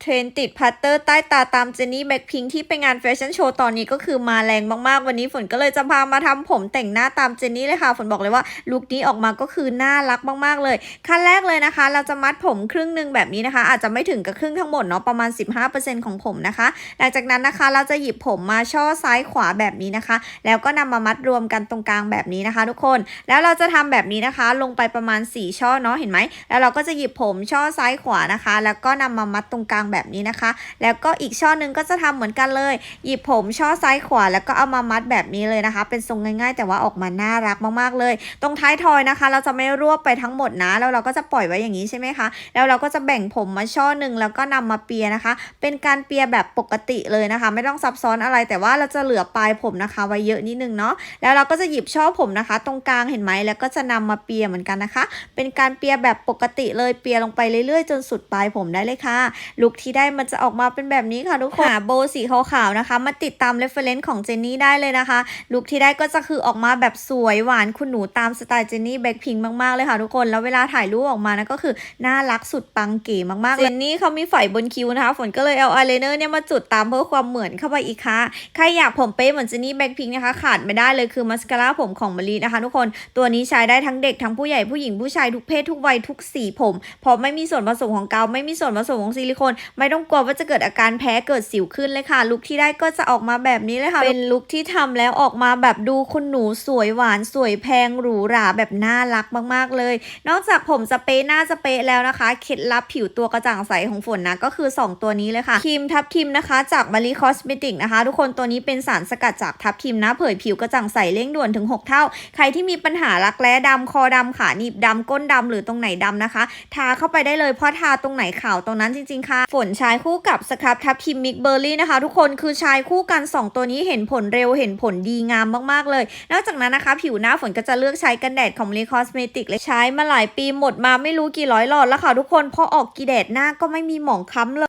เทรนด์ติดพัตเตอร์ใต้ตาตามเจนนี่แบ็คพิงที่ไปงานแฟชั่นโชว์ตอนนี้ก็คือมาแรงมากๆ วันนี้ฝนก็เลยจะพามาทำผมแต่งหน้าตามเจนนี่เลยค่ะฝนบอกเลยว่าลุคนี้ออกมาก็คือน่ารักมากๆเลย ขั้นแรกเลยนะคะ เราจะมัดผมครึ่งหนึ่งแบบนี้นะคะ อาจจะไม่ถึงกับครึ่งทั้งหมดเนาะประมาณ 15%ของผมนะคะ หลังจากนั้นนะคะเราจะหยิบผมมาช่อซ้ายขวาแบบนี้นะคะ แล้วก็นำมามัดรวมกันตรงกลางแบบนี้นะคะ ทุกคนแล้วเราจะทำแบบนี้นะคะ ลงไปประมาณ 4 ช่อเนาะเห็นไหมแล้วเราก็จะหยิบผมช่อซ้ายขวานะคะ แล้วก็นำมามัดตรงกลางแบบนี้นะคะ แล้วก็อีกช่อหนึงก็จะทำเหมือนกันเลย หยิบผมช่อซ้ายขวาแล้วก็เอามามัดแบบนี้เลยนะคะ เป็นทรงง่ายๆ แต่ว่าออกมาน่ารักมากๆเลย ตรงท้ายทอยนะคะ เราจะไม่รวบไปทั้งหมดนะ แล้วเราก็จะปล่อยไว้อย่างนี้ใช่ไหมคะ แล้วเราก็จะแบ่งผมมาช่อหนึ่งแล้วก็นำมาเปียนะคะ เป็นการเปียแบบปกติเลยนะคะ ไม่ต้องซับซ้อนอะไร แต่ว่าเราจะเหลือปลายผมนะคะ ไว้เยอะนิดนึงเนาะ แล้วเราก็จะหยิบช่อผมนะคะ ตรงกลางเห็นไหมแล้วก็จะนำมาเปียเหมือนกันนะคะ เป็นการเปียแบบปกติเลย เปียลงไปเรื่อยๆ จนสุดปลายผมได้เลยค่ะลุคที่ได้มันจะออกมาเป็นแบบนี้ค่ะทุกคนหาโบว์สีขาวๆนะคะ มาติดตาม reference ของเจนนี่ได้เลยนะคะลุคที่ได้ก็จะคือออกมาแบบสวยหวานคุณหนูตามสไตล์เจนนี่แบ็คพิงมากๆเลยค่ะทุกคนแล้วเวลาถ่ายรูปออกมานะก็คือน่ารักสุดปังเก๋มากๆเลยเจนนี่เขามีไฝบนคิ้วนะคะฝนก็เลยเอาอายไลเนอร์เนี่ยมาจุดตามเพื่อความเหมือนเข้าไปอีกค่ะใครอยากผมเป๊ะเหมือนเจนนี่แบ็คพิงนะคะขาดไม่ได้เลยคือมัสคาร่าผมของมะลินะคะทุกคนตัวนี้ใช้ได้ทั้งเด็กทั้งผู้ใหญ่ผู้หญิงผู้ชายทุกเพศทุกวัยทุกสีผมเพราะไม่มีส่วนผสมของกาวไม่มีส่วนผสมของซิลิโคนไม่ต้องกลัวว่าจะเกิดอาการแพ้เกิดสิวขึ้นเลยค่ะ ลุคที่ได้ก็จะออกมาแบบนี้เลยค่ะ เป็นลุคที่ทำแล้วออกมาแบบดูคุณหนูสวยหวานสวยแพงหรูหราแบบน่ารักมากๆเลย นอกจากผมจะเป๊ะหน้าจะเป๊ะแล้วนะคะเคล็ดลับผิวตัวกระจ่างใสของฝนนะก็คือ 2 ตัวนี้เลยค่ะครีมทับทิมนะคะ จากมารีคอสเมติกนะคะ ทุกคนตัวนี้เป็นสารสกัดจากทับทิมนะเผยผิวกระจ่างใสเร่งด่วนถึง 6 เท่า ใครที่มีปัญหารักแร้ดำคอดำขาหนีบดำก้นดำหรือตรงไหนดำนะคะ ทาเข้าไปได้เลยเพราะทาตรงไหนขาวตรงนั้นจริงๆค่ะฝนใช้คู่กับสครับทับทิมมิกเบอร์รี่นะคะ ทุกคนคือใช้คู่กัน 2 ตัวนี้เห็นผลเร็วเห็นผลดีงามมากๆเลย นอกจากนั้นนะคะ ผิวหน้าฝนก็จะเลือกใช้กันแดดของลีคอสเมติกเลยใช้มาหลายปีหมดมาไม่รู้กี่ร้อยหลอดแล้วค่ะทุกคนพอออกกี่แดดหน้าก็ไม่มีหมองคล้ำเลย